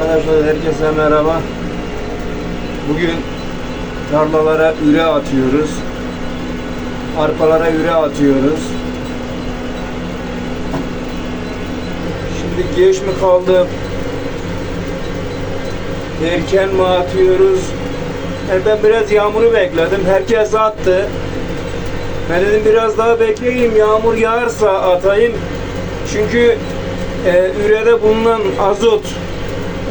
Arkadaşlar herkese merhaba. Bugün tarlalara üre atıyoruz. Arpalara üre atıyoruz. Şimdi geç mi kaldı? Erken mi atıyoruz? Yani ben biraz yağmuru bekledim. Herkes attı. Ben dedim biraz daha bekleyeyim. Yağmur yağarsa atayım. Çünkü e, ürede bulunan azot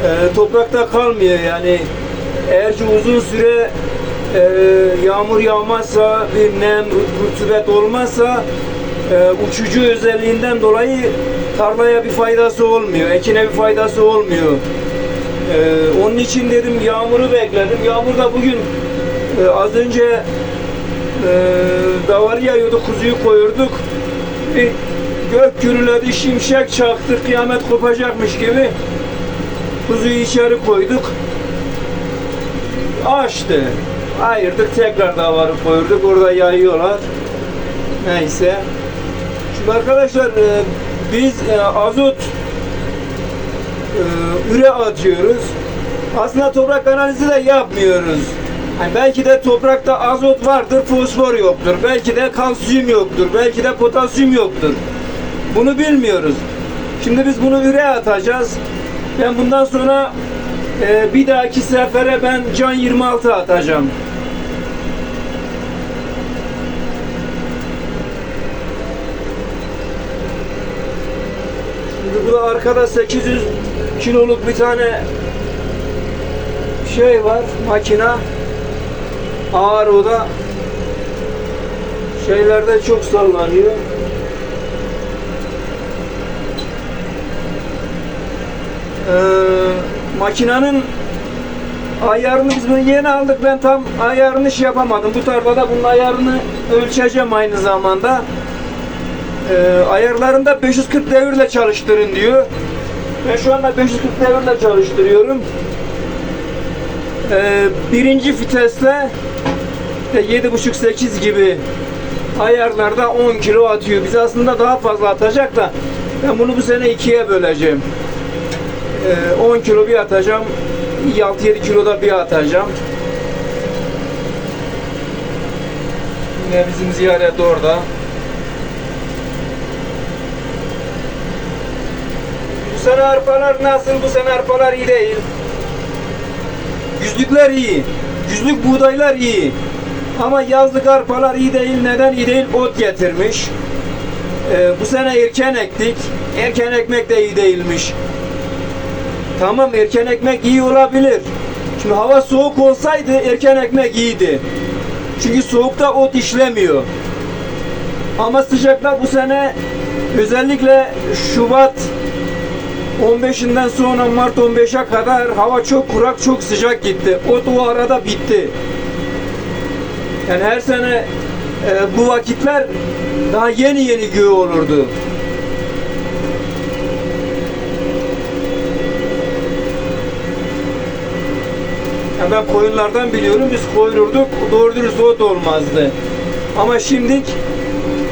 e, toprakta kalmıyor yani. Eğer ki uzun süre e, yağmur yağmazsa bir nem rutubet olmazsa e, uçucu özelliğinden dolayı tarlaya bir faydası olmuyor ekine bir faydası olmuyor. E, onun için dedim yağmuru bekledim. Yağmur da bugün e, az önce e, davarı yağıyordu kuzuyu koyurduk. Bir gök gürüledi şimşek çaktı kıyamet kopacakmış gibi Kuzuyu içeri koyduk. Açtı. Ayırdık tekrar davarı koyduk. Orada yayıyorlar. Neyse. Şimdi arkadaşlar e, biz e, azot e, üre atıyoruz. Aslında toprak analizi de yapmıyoruz. Yani belki de toprakta azot vardır, fosfor yoktur. Belki de kalsiyum yoktur. Belki de potasyum yoktur. Bunu bilmiyoruz. Şimdi biz bunu üre atacağız. Ben bundan sonra e, bir dahaki sefere ben can 26 atacağım. Şimdi bu da arkada 800 kiloluk bir tane şey var makina ağır o da şeylerde çok sallanıyor. Makinenin ayarını biz yeni aldık. Ben tam ayarını şey yapamadım. Bu tarlada bunun ayarını ölçeceğim aynı zamanda. Ee, ayarlarında 540 devirle çalıştırın diyor. Ben şu anda 540 devirle çalıştırıyorum. Ee, birinci vitesle de 7.5-8 gibi ayarlarda 10 kilo atıyor. Biz aslında daha fazla atacak da ben bunu bu sene ikiye böleceğim. Ee, 10 kilo bir atacağım. 6-7 kilo da bir atacağım. Yine bizim ziyaret orada. Bu sene arpalar nasıl? Bu sene arpalar iyi değil. Yüzlükler iyi. Yüzlük buğdaylar iyi. Ama yazlık arpalar iyi değil. Neden iyi değil? Ot getirmiş. Ee, bu sene erken ektik. Erken ekmek de iyi değilmiş. Tamam erken ekmek iyi olabilir. Şimdi hava soğuk olsaydı erken ekmek iyiydi. Çünkü soğukta ot işlemiyor. Ama sıcaklar bu sene özellikle Şubat 15'inden sonra Mart 15'e kadar hava çok kurak, çok sıcak gitti. Ot o arada bitti. Yani her sene e, bu vakitler daha yeni yeni göğü olurdu. Ben koyunlardan biliyorum biz koyulurduk doğru dürüst ot olmazdı. Ama şimdi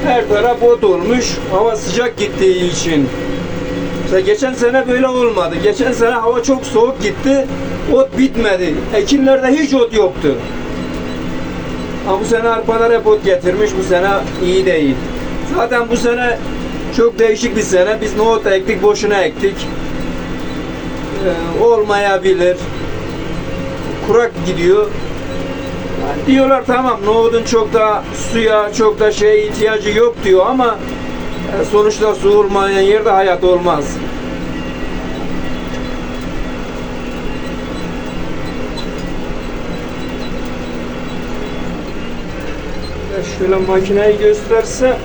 her taraf ot olmuş hava sıcak gittiği için. Mesela geçen sene böyle olmadı. Geçen sene hava çok soğuk gitti. Ot bitmedi. Ekinlerde hiç ot yoktu. Ama bu sene arpalar hep ot getirmiş. Bu sene iyi değil. Zaten bu sene çok değişik bir sene. Biz nohut ektik, boşuna ektik. Ee, olmayabilir kurak gidiyor. Yani diyorlar tamam nohudun çok da suya çok da şey ihtiyacı yok diyor ama e, sonuçta su olmayan yerde hayat olmaz. Ya Şöyle makineyi gösterse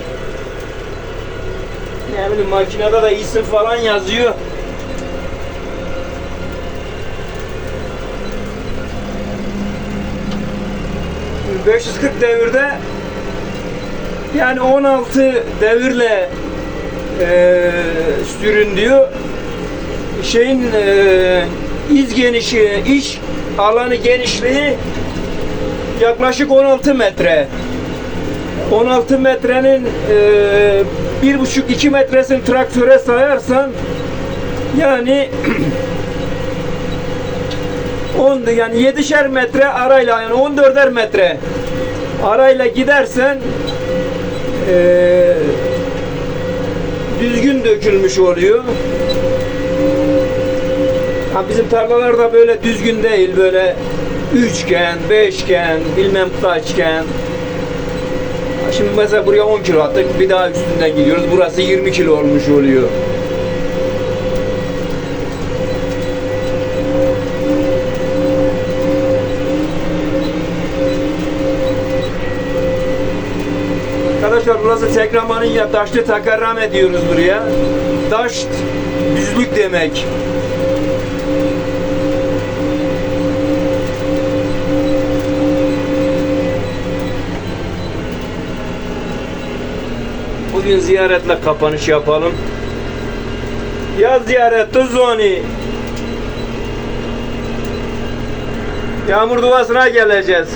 ne bileyim makinede de isim falan yazıyor. 540 devirde yani 16 devirle e, sürün diyor. Şeyin e, iz genişi, iş alanı genişliği yaklaşık 16 metre. 16 metrenin e, bir buçuk iki metresini traktöre sayarsan yani 10 yani 7'şer metre arayla yani 14'er metre arayla gidersen eee, düzgün dökülmüş oluyor. Ha bizim tarlalarda böyle düzgün değil böyle üçgen, beşgen, bilmem kaçgen. Şimdi mesela buraya 10 kilo attık bir daha üstünden gidiyoruz. Burası 20 kilo olmuş oluyor. Arkadaşlar burası Tekraman'ın ya Daşlı Takarrame diyoruz buraya. Daşt düzlük demek. Bugün ziyaretle kapanış yapalım. Yaz ziyaret Tuzoni. Yağmur duasına geleceğiz.